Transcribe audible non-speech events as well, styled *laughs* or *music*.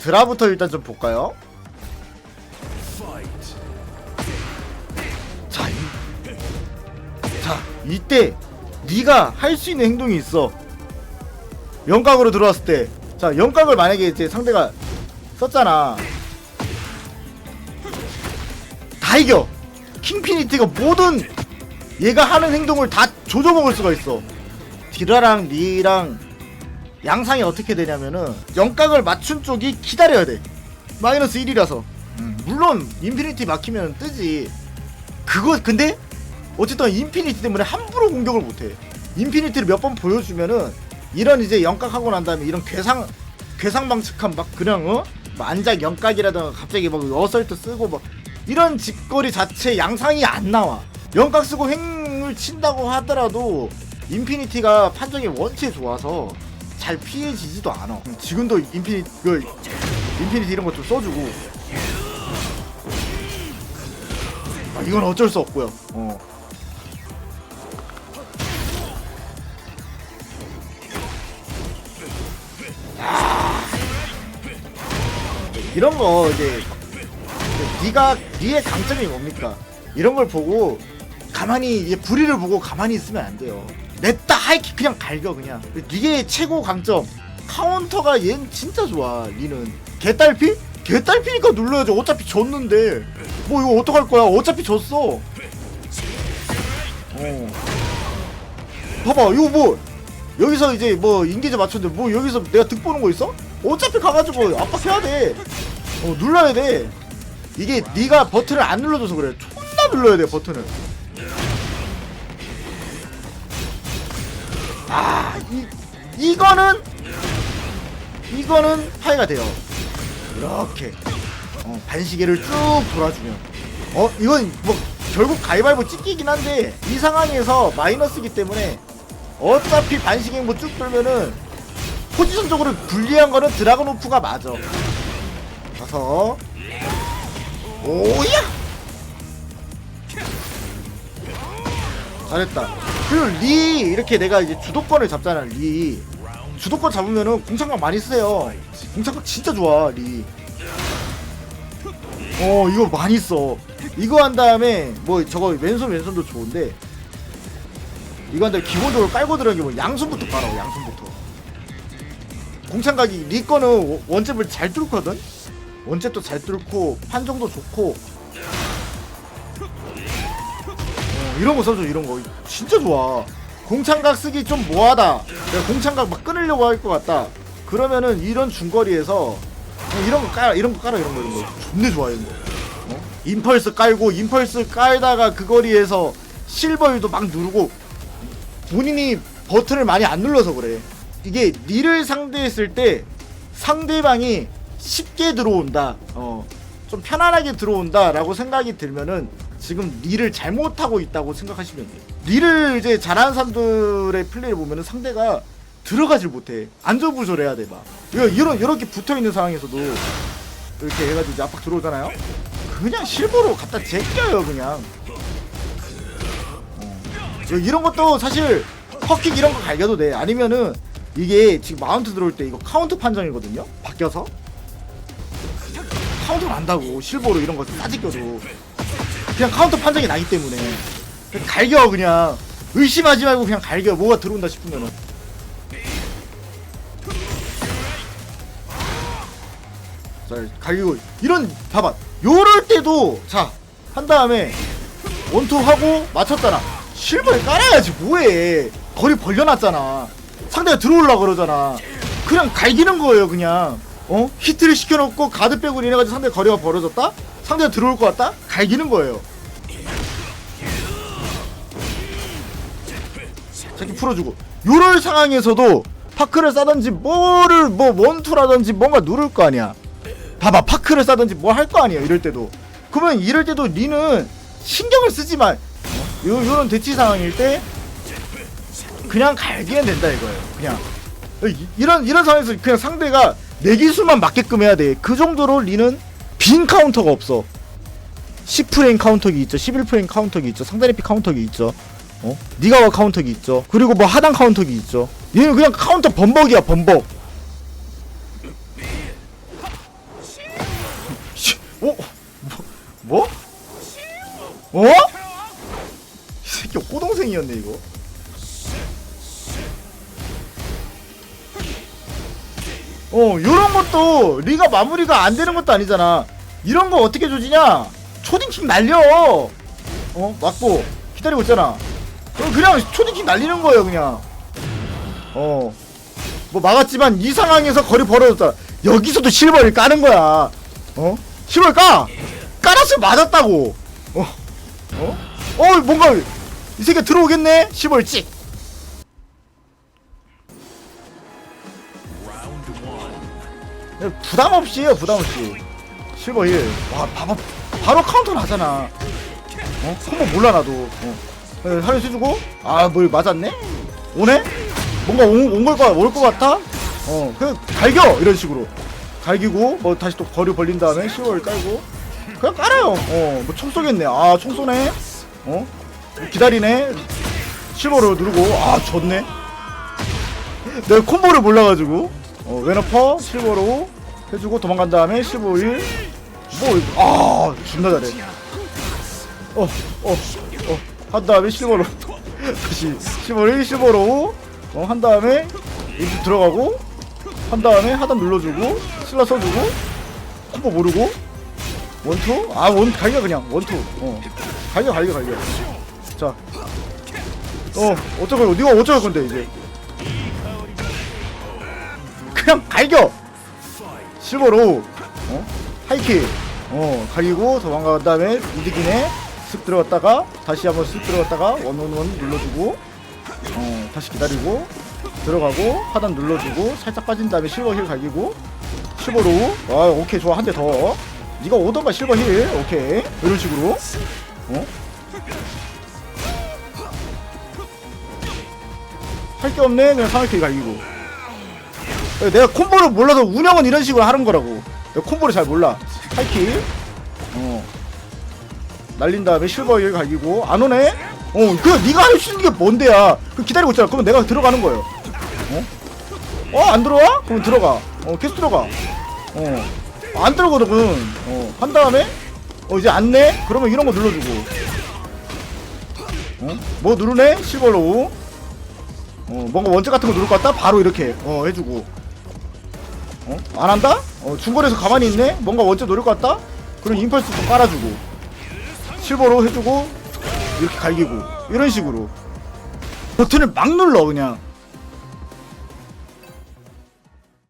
드라부터 일단 좀 볼까요? 자, 이, 자 이때 네가 할 수 있는 행동이 있어. 영각으로 들어왔을 때, 자 영각을 만약에 이제 상대가 썼잖아. 다 이겨. 킹피니티가 모든 얘가 하는 행동을 다 조져먹을 수가 있어. 디라랑 리랑 양상이 어떻게 되냐면은 영각을 맞춘 쪽이 기다려야 돼. 마이너스 1이라서. 물론 인피니티 막히면 뜨지. 그거 근데 어쨌든 인피니티 때문에 함부로 공격을 못해. 인피니티를 몇 번 보여주면은 이런 이제 영각하고 난 다음에 이런 괴상 괴상방측한 막 그냥 어? 뭐 안작 영각이라든가 갑자기 막 어설트 쓰고 막 이런 짓거리 자체 양상이 안 나와. 영각 쓰고 횡을 친다고 하더라도 인피니티가 판정이 원체 좋아서 잘 피해지지도 않아. 지금도 인피니 그 인피니티 이런 거 좀 써주고. 아, 이건 어쩔 수 없고요. 어. 아. 이런 거 이제 네가 네의 강점이 뭡니까? 이런 걸 보고 가만히 이제 불의를 보고 가만히 있으면 안 돼요. 냈다 하이킥 그냥 갈겨 그냥. 이게 최고 강점. 카운터가 얜 진짜 좋아. 니는 개딸피? 개딸피니까 눌러야죠. 어차피 졌는데. 뭐 이거 어떡할 거야? 어차피 졌어. 어. 봐봐 이거 뭐 여기서 이제 뭐 인계제 맞췄는데 뭐 여기서 내가 득 보는 거 있어? 어차피 가가지고 압박해야 돼. 어 눌러야 돼. 이게 네가 버튼을 안 눌러줘서 그래. 존나 눌러야 돼 버튼을. 이거는 이거는 파이가 돼요. 이렇게 어, 반시계를 쭉 돌아주면 어 이건 뭐 결국 가위바위보 찍기긴 한데 이 상황에서 마이너스기 때문에 어차피 반시계 뭐쭉 돌면은 포지션적으로 불리한 거는 드라곤 오프가 맞아. 가서 오야 잘했다. 그리고 리 이렇게 내가 이제 주도권을 잡잖아 리. 주도권 잡으면은 공창각 많이 쓰요. 공창각 진짜 좋아 리. 어 이거 많이 써. 이거 한 다음에 뭐 저거 왼손 왼손도 좋은데 이거 한 다음에 기본적으로 깔고 들어간 게뭐 양손부터 깔아 양손부터. 공창각이 리 거는 원잽을 잘 뚫거든. 원잽도 잘 뚫고 판정도 좋고 이런 거 써줘 이런 거 진짜 좋아. 공창각 쓰기 좀 뭐하다. 내가 공창각 막 끊으려고 할 것 같다. 그러면은 이런 중거리에서 이런 거 깔아 이런 거 깔아 이런 거 이런 거. 존내 좋아 이런 거. 어? 임펄스 깔고 임펄스 깔다가 그 거리에서 실버유도 막 누르고 본인이 버튼을 많이 안 눌러서 그래. 이게 니를 상대했을 때 상대방이 쉽게 들어온다. 어 좀 편안하게 들어온다 라고 생각이 들면은 지금 리를 잘못하고 있다고 생각하시면 돼요. 리를 이제 잘하는 사람들의 플레이를 보면은 상대가 들어가질 못해. 안전부절해야 돼 막. 이런 이렇게 붙어 있는 상황에서도 이렇게 해가지고 이제 압박 들어오잖아요. 그냥 실버로 갖다 제껴요 그냥. 어. 이런 것도 사실 퍼킥 이런 거 갈겨도 돼. 아니면은 이게 지금 마운트 들어올 때 이거 카운트 판정이거든요. 바뀌어서 카운트를 안다고 실버로 이런 거 싸지껴도 그냥 카운터 판정이 나기 때문에. 그냥 갈겨 그냥. 의심하지 말고 그냥 갈겨. 뭐가 들어온다 싶으면은. 자 갈기고. 이런 봐봐. 요럴 때도 자 한 다음에 원투 하고 맞췄잖아. 실버에 깔아야지 뭐해. 거리 벌려놨잖아. 상대가 들어올라 그러잖아. 그냥 갈기는 거예요 그냥. 어? 히트를 시켜놓고 가드 빼고 이래가지고 상대 거리가 벌어졌다 상대가 들어올 것 같다? 갈기는 거예요. 자기 풀어주고. 요럴 상황에서도 파크를 싸든지 뭐를 뭐 원투라든지 뭔가 누를 거 아니야. 봐봐 파크를 싸든지 뭐 할 거 아니야 이럴 때도. 그러면 이럴 때도 니는 신경을 쓰지만 어? 요, 요런 대치 상황일 때 그냥 갈기면 된다 이거예요 그냥. 이- 이런 이런 상황에서 그냥 상대가 내 기술만 맞게끔 해야 돼 그 정도로 리는 빈 카운터가 없어 10프레임 카운터기 있죠 11프레임 카운터기 있죠 상대 래피 카운터기 있죠 어? 니가와 카운터기 있죠. 그리고 뭐 하단 카운터기 있죠. 얘는 그냥 카운터 범벅이야 범벅. *laughs* 어? 뭐? 뭐? 어? 이 새끼 꼬동생이었네 이거 어 요런 것도 리가 마무리가 안 되는 것도 아니잖아. 이런 거 어떻게 조지냐? 초딩킥 날려! 어 맞고 기다리고 있잖아. 그럼 그냥 초딩킥 날리는 거예요 그냥. 어. 뭐 막았지만 이 상황에서 거리 벌어졌다. 여기서도 실버를 까는 거야. 어? 실버 까! 깔았으면 맞았다고. 어. 어? 어 뭔가 이 새끼 들어오겠네? 실버 찍 부담 없이 해요 부담 없이 실버 1 와, 바로, 바로 카운터 나잖아. 어? 한번 몰라, 나도. 어. 네, 하려 해주고, 아, 뭘 맞았네? 오네? 뭔가 온걸 거, 올것 같아? 어, 그냥 갈겨! 이런 식으로. 갈기고, 뭐 다시 또 거리 벌린 다음에 10월 깔고, 그냥 깔아요. 어, 뭐 총 쏘겠네. 아, 총 쏘네? 어? 기다리네? 실버로 누르고, 아, 졌네? 내가 콤보를 몰라가지고, 어, 웨너퍼, 실버로 해주고 도망간 다음에 15일, 뭐, 아, 존나 잘해. 어, 어, 어, 한 다음에 실버로. *laughs* 다시, 실버로 1, 실버로, 어, 한 다음에, 인프 들어가고, 한 다음에 하단 눌러주고, 슬라 써주고, 콤보 모르고, 원투? 아, 원, 갈겨, 그냥, 원투. 어, 갈겨, 갈겨, 갈겨. 자. 어, 어쩔 거야. 니가 어쩔 건데, 이제. 그냥 갈겨! 실버로, 어? 하이킥, 어, 갈기고 도망간 다음에 이득이네. 쓱 들어갔다가, 다시 한번 쓱 들어갔다가, 원원원 눌러주고, 어, 다시 기다리고, 들어가고, 하단 눌러주고, 살짝 빠진 다음에 실버 힐 갈기고, 실버로, 아, 오케이, 좋아, 한 대 더. 니가 오던가 실버 힐, 오케이. 이런 식으로, 어? 할 게 없네, 그냥 상하킥 갈기고. 내가 콤보를 몰라도 운영은 이런 식으로 하는 거라고. 내가 콤보를 잘 몰라. 하이킥. 어. 날린 다음에 실버 일 갈기고 안 오네. 어, 그 네가 할 수 있는 게 뭔데야? 그 기다리고 있잖아. 그러면 내가 들어가는 거예요. 어? 어, 안 들어와? 그럼 들어가. 어, 계속 들어가. 어. 안 들어거든. 어. 한 다음에 어, 이제 안 내? 그러면 이런 거 눌러주고. 어? 뭐 누르네? 실버로. 어, 뭔가 원자 같은 거 누를 것 같다? 바로 이렇게 어 해주고 어? 안 한다? 어, 중거리에서 가만히 있네? 뭔가 원자 노릴 것 같다? 그럼 임펄스 좀 깔아주고 실버로 해주고 이렇게 갈기고 이런 식으로 버튼을 막 눌러 그냥